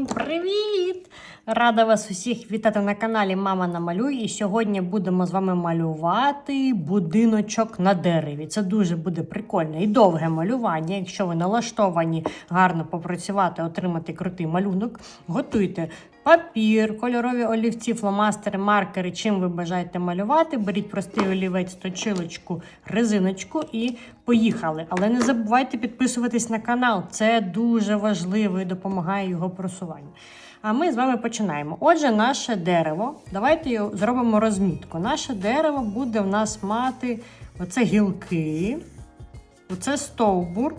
Всім привіт! Рада вас усіх вітати на каналі Мама Намалюй. І сьогодні будемо з вами малювати будиночок на дереві. Це дуже буде прикольне і довге малювання. Якщо ви налаштовані гарно попрацювати, отримати крутий малюнок, готуйте папір, кольорові олівці, фломастери, маркери, чим ви бажаєте малювати. Беріть простий олівець, точилочку, резиночку і поїхали. Але не забувайте підписуватись на канал. Це дуже важливо і допомагає його просуванню. А ми з вами починаємо. Отже, наше дерево. Давайте зробимо розмітку. Наше дерево буде в нас мати оце гілки, оце стовбур,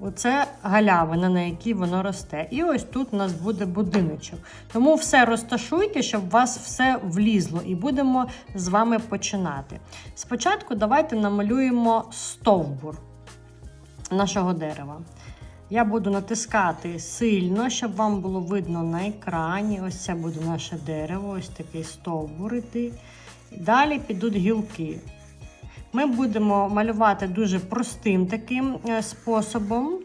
оце галявина, на якій воно росте. І ось тут у нас буде будиночок. Тому все розташуйте, щоб у вас все влізло, і будемо з вами починати. Спочатку давайте намалюємо стовбур нашого дерева. Я буду натискати сильно, щоб вам було видно на екрані. Ось це буде наше дерево, ось такий стовбур іти. Далі підуть гілки. Ми будемо малювати дуже простим таким е, способом.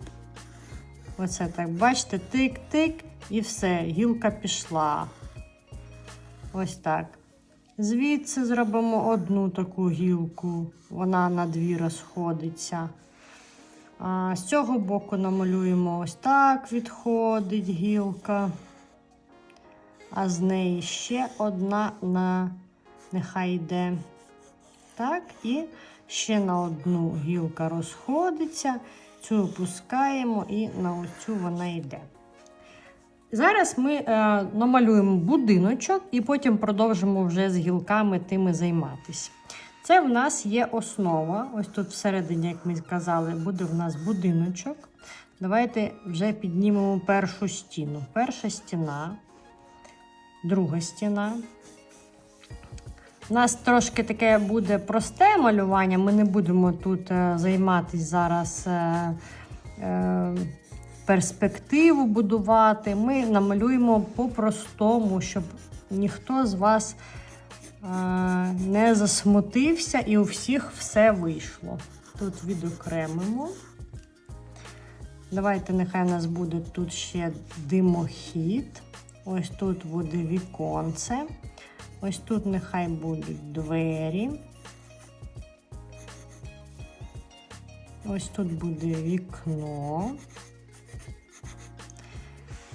Оце так, бачите, тик-тик, і все, гілка пішла. Ось так. Звідси зробимо одну таку гілку, вона на дві розходиться. А з цього боку намалюємо ось так відходить гілка. А з неї ще одна на нехай йде. Так, і ще на одну гілка розходиться, цю опускаємо і на оцю вона йде. Зараз ми е, намалюємо будиночок і потім продовжимо вже з гілками тими займатися. Це в нас є основа. Ось тут всередині, як ми сказали, буде в нас будиночок. Давайте вже піднімемо першу стіну. Перша стіна, друга стіна. У нас трошки таке буде просте малювання. Ми не будемо тут е, займатися зараз е, е, перспективу будувати. Ми намалюємо по-простому, щоб ніхто з вас е, не засмутився і у всіх все вийшло. Тут відокремимо. Давайте, нехай у нас буде тут ще димохід. Ось тут буде віконце. Ось тут нехай будуть двері. Ось тут буде вікно.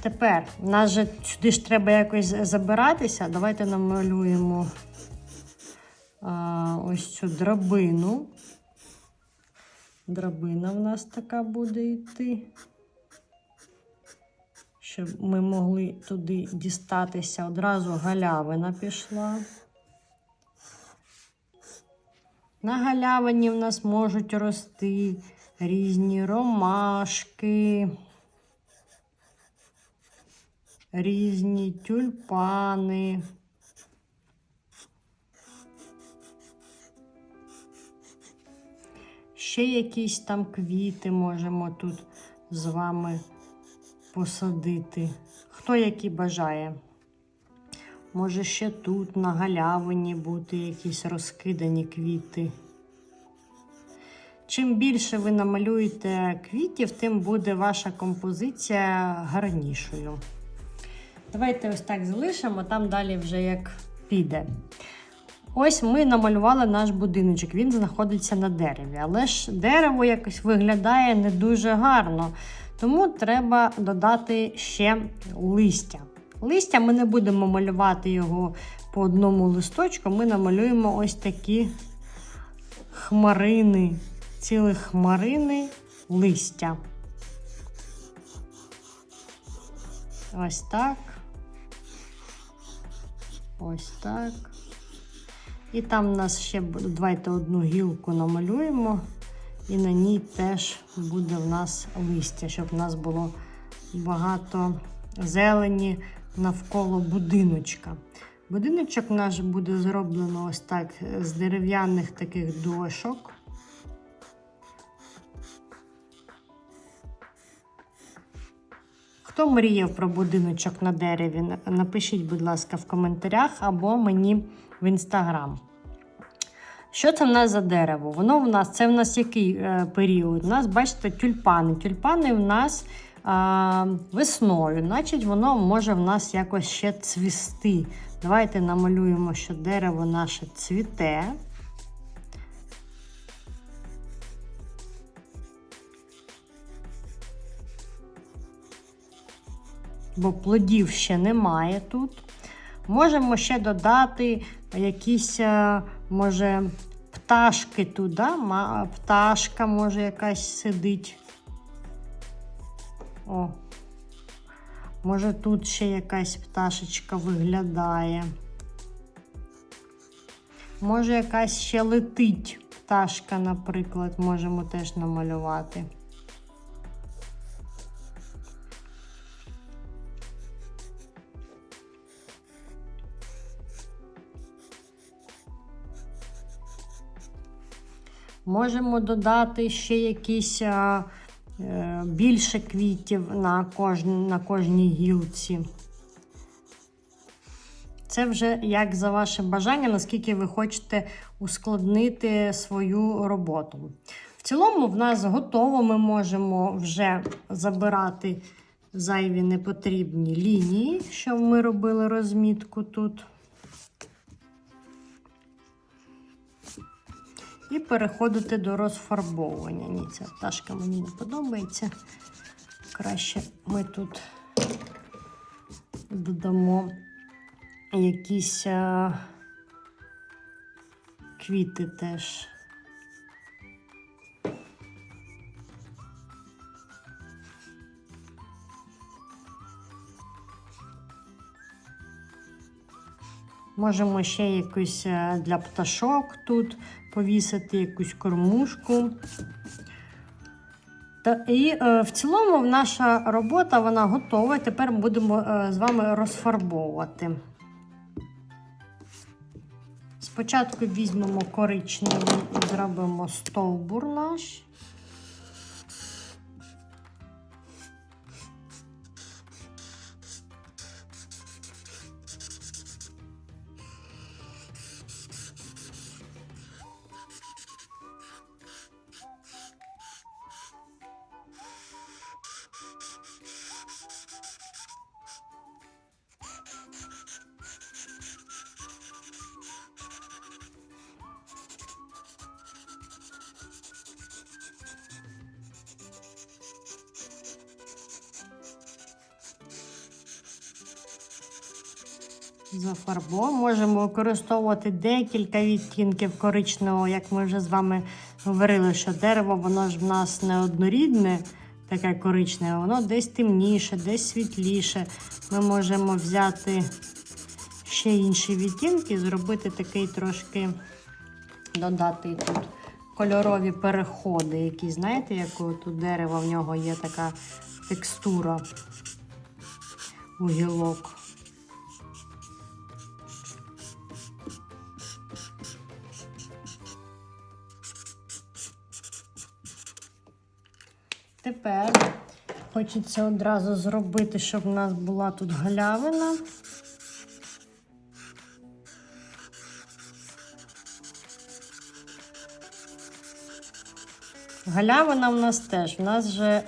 Тепер, у нас же сюди ж треба якось забиратися. Давайте намалюємо ось цю драбину. Драбина в нас така буде йти. Щоб ми могли туди дістатися. Одразу галявина пішла. На галявині в нас можуть рости різні ромашки, різні тюльпани. Ще якісь там квіти можемо тут з вами посадити. Хто які бажає. Може ще тут на галявині бути якісь розкидані квіти. Чим більше ви намалюєте квітів, тим буде ваша композиція гарнішою. Давайте ось так залишимо, там далі вже як піде. Ось ми намалювали наш будиночок, він знаходиться на дереві. Але ж дерево якось виглядає не дуже гарно. Тому треба додати ще листя. Листя ми не будемо малювати його по одному листочку, ми намалюємо ось такі хмарини, цілі хмарини листя. Ось так. Ось так. І там у нас ще давайте одну гілку намалюємо, і на ній теж буде в нас листя, щоб в нас було багато зелені навколо будиночка. Будиночок наш буде зроблено ось так з дерев'яних таких дошок. Хто мріяв про будиночок на дереві, напишіть, будь ласка, в коментарях або мені в інстаграм. Що це в нас за дерево? Воно в нас це в нас який е, період? У нас, бачите, тюльпани. Тюльпани в нас а, весною, значить воно може в нас якось ще цвісти. Давайте намалюємо, що дерево наше цвіте. Бо плодів ще немає тут. Можемо ще додати якісь, е, може, пташки тут, да? Пташка може якась сидить. О. Може тут ще якась пташечка виглядає. Може, якась ще летить пташка, наприклад, можемо теж намалювати. Можемо додати ще якісь е, більше квітів на, кожн, на кожній гілці. Це вже як за ваше бажання, наскільки ви хочете ускладнити свою роботу. В цілому, в нас готово, ми можемо вже забирати зайві непотрібні лінії, що ми робили розмітку тут. І переходити до розфарбовування. Ні, ця пташка мені не подобається. Краще ми тут додамо якісь а, квіти теж. Можемо ще якусь е, для пташок тут повісити, якусь кормушку. І е, в цілому наша робота вона готова. Тепер будемо е, з вами розфарбовувати. Спочатку візьмемо коричневий і зробимо стовбур наш. Зафарбо. Можемо використовувати декілька відтінків коричневого, як ми вже з вами говорили, що дерево, воно ж в нас не однорідне, таке коричневе, воно десь темніше, десь світліше. Ми можемо взяти ще інші відтінки, зробити такий трошки, додати тут кольорові переходи, які, знаєте, як у дерева в нього є така текстура у гілок. Тепер хочеться одразу зробити, щоб в нас була тут галявина. Галявина в нас теж. У нас же е,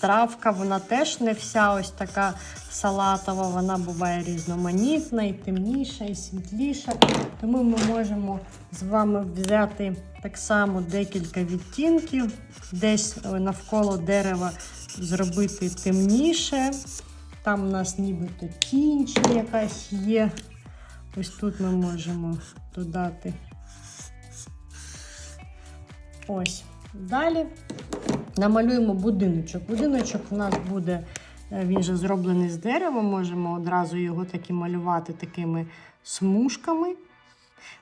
травка, вона теж не вся ось така салатова, вона буває різноманітна, і темніша, і світліша. Тому ми можемо з вами взяти так само декілька відтінків, десь е, навколо дерева зробити темніше. Там у нас нібито тінь якась є. Ось тут ми можемо додати. Ось. Далі намалюємо будиночок. Будиночок у нас буде, він же зроблений з дерева, можемо одразу його таки малювати такими смужками.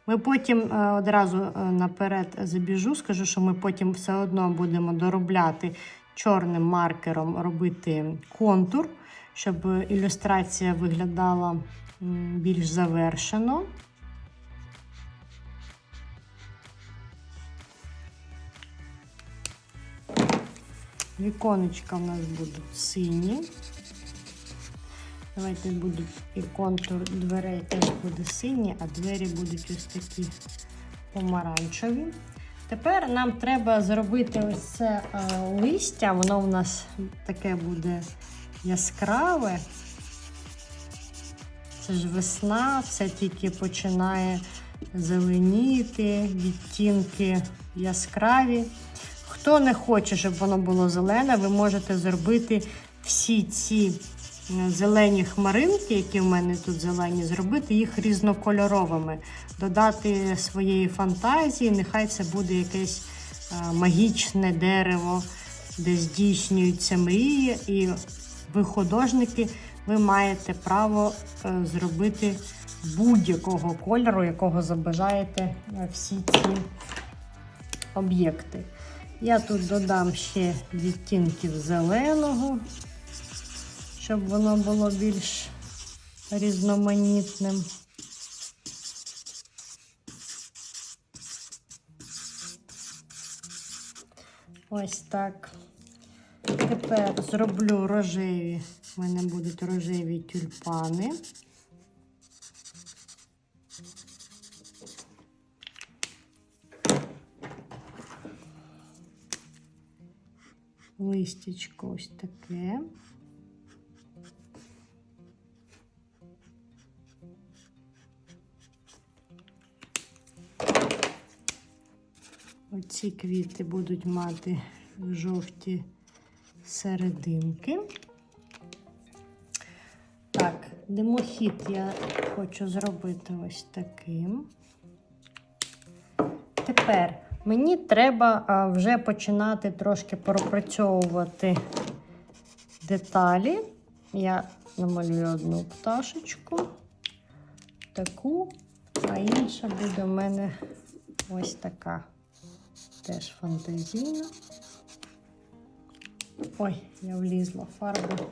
Ми потім е, одразу е, наперед забіжу, скажу, що ми потім все одно будемо доробляти чорним маркером, робити контур, щоб ілюстрація виглядала більш завершено. Віконечка у нас будуть сині. Давайте будуть і контур дверей теж буде синій, а двері будуть ось такі помаранчеві. Тепер нам треба зробити ось це е, листя. Воно в нас таке буде яскраве. Це ж весна, все тільки починає зеленіти, відтінки яскраві. Хто не хоче, щоб воно було зелене, ви можете зробити всі ці е, зелені хмаринки, які в мене тут зелені, зробити їх різнокольоровими, додати своєї фантазії. Нехай це буде якесь е, магічне дерево, де здійснюються мрії, і ви художники, ви маєте право е, зробити будь-якого кольору, якого забажаєте всі ці об'єкти. Я тут додам ще відтінків зеленого, щоб воно було більш різноманітним. Ось так. Тепер зроблю рожеві. У мене будуть рожеві тюльпани. Листячко ось таке. Оці квіти будуть мати жовті серединки. Так, димохід я хочу зробити ось таким. Тепер мені треба вже починати трошки пропрацьовувати деталі. Я намалюю одну пташечку, таку, а інша буде у мене ось така. Теж фантазійна. Ой, я влізла в фарбу.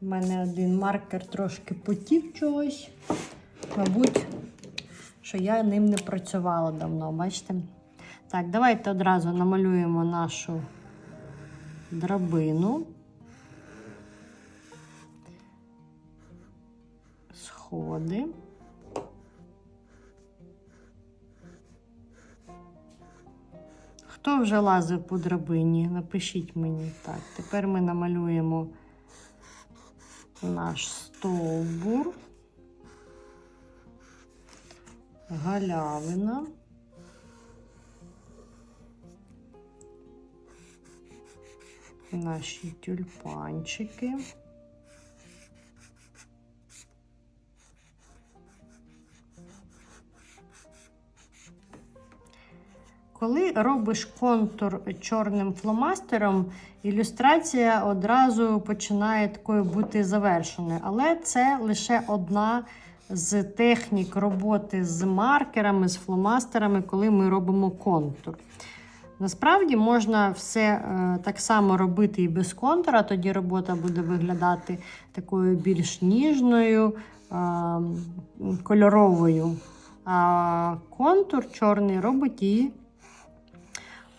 У мене один маркер трошки потік чогось. Мабуть, що я ним не працювала давно, бачите? Так, давайте одразу намалюємо нашу драбину. Сходи. Хто вже лазив по драбині? Напишіть мені так. Тепер ми намалюємо наш стовбур, галявина. Наші тюльпанчики. Коли робиш контур чорним фломастером, ілюстрація одразу починає такою бути завершеною. Але це лише одна з технік роботи з маркерами, з фломастерами, коли ми робимо контур. Насправді можна все е, так само робити і без контура, тоді робота буде виглядати такою більш ніжною, е, кольоровою. А контур чорний робить її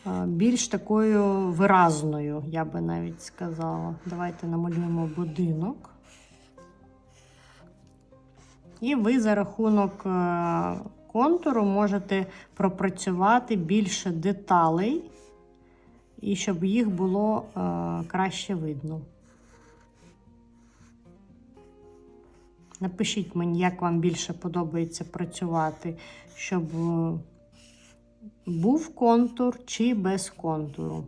е, більш такою виразною, я би навіть сказала. Давайте намалюємо будинок. І ви за рахунок е, контуру можете пропрацювати більше деталей, і щоб їх було е, краще видно. Напишіть мені, як вам більше подобається працювати, щоб е, був контур чи без контуру.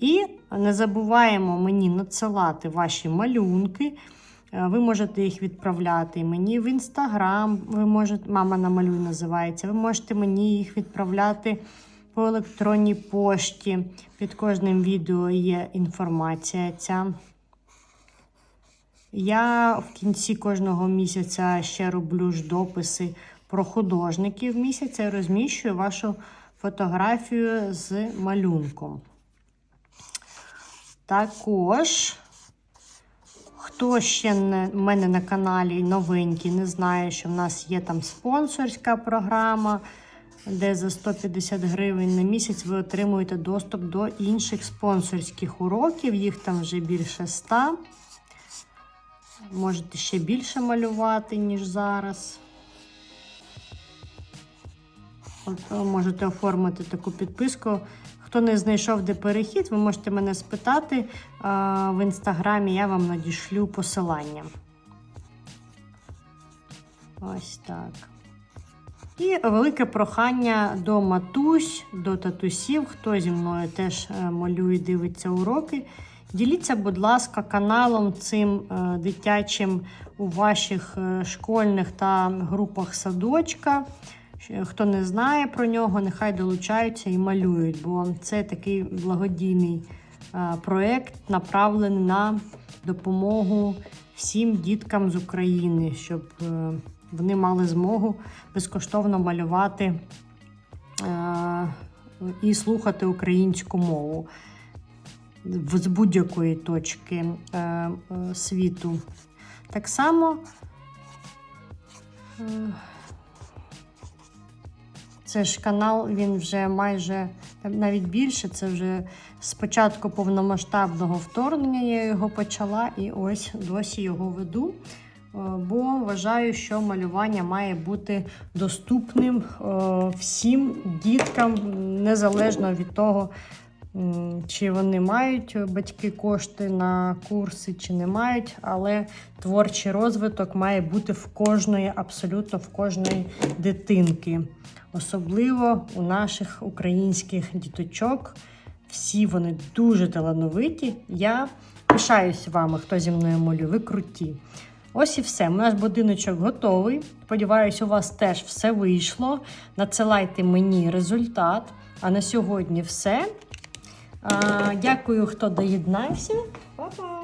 І не забуваємо мені надсилати ваші малюнки. Е, Ви можете їх відправляти мені в інстаграм, ви можете, мама намалюй називається. Ви можете мені їх відправляти по електронній пошті. Під кожним відео є інформація ця. Я в кінці кожного місяця ще роблю ж дописи про художників місяця і розміщую вашу фотографію з малюнком. Також. Хто ще не, в мене на каналі новенький, не знає, що в нас є там спонсорська програма, де за 150 гривень на місяць ви отримуєте доступ до інших спонсорських уроків. Їх там вже більше 100. Можете ще більше малювати, ніж зараз. От, можете оформити таку підписку. Хто не знайшов де перехід, ви можете мене спитати в інстаграмі, я вам надішлю посилання. Ось так. І велике прохання до матусь, до татусів, хто зі мною теж е, малює, дивиться уроки. Діліться, будь ласка, каналом цим е, дитячим у ваших е, школьних та групах садочка. Хто не знає про нього, нехай долучаються і малюють, бо це такий благодійний е, проєкт, направлений на допомогу всім діткам з України, щоб е, вони мали змогу безкоштовно малювати е, і слухати українську мову з будь-якої точки світу. Так само. Це ж канал, він вже майже навіть більше. Це вже з початку повномасштабного вторгнення я його почала і ось досі його веду. Е, Бо вважаю, що малювання має бути доступним е, всім діткам, незалежно від того, чи вони мають батьки кошти на курси, чи не мають, але творчий розвиток має бути в кожної, абсолютно в кожної дитинки. Особливо у наших українських діточок. Всі вони дуже талановиті. Я пишаюсь вами, хто зі мною малює. Ви круті. Ось і все. Наш будиночок готовий. Сподіваюсь, у вас теж все вийшло. Надсилайте мені результат. А на сьогодні все. Дякую, хто доєднався. Па-па!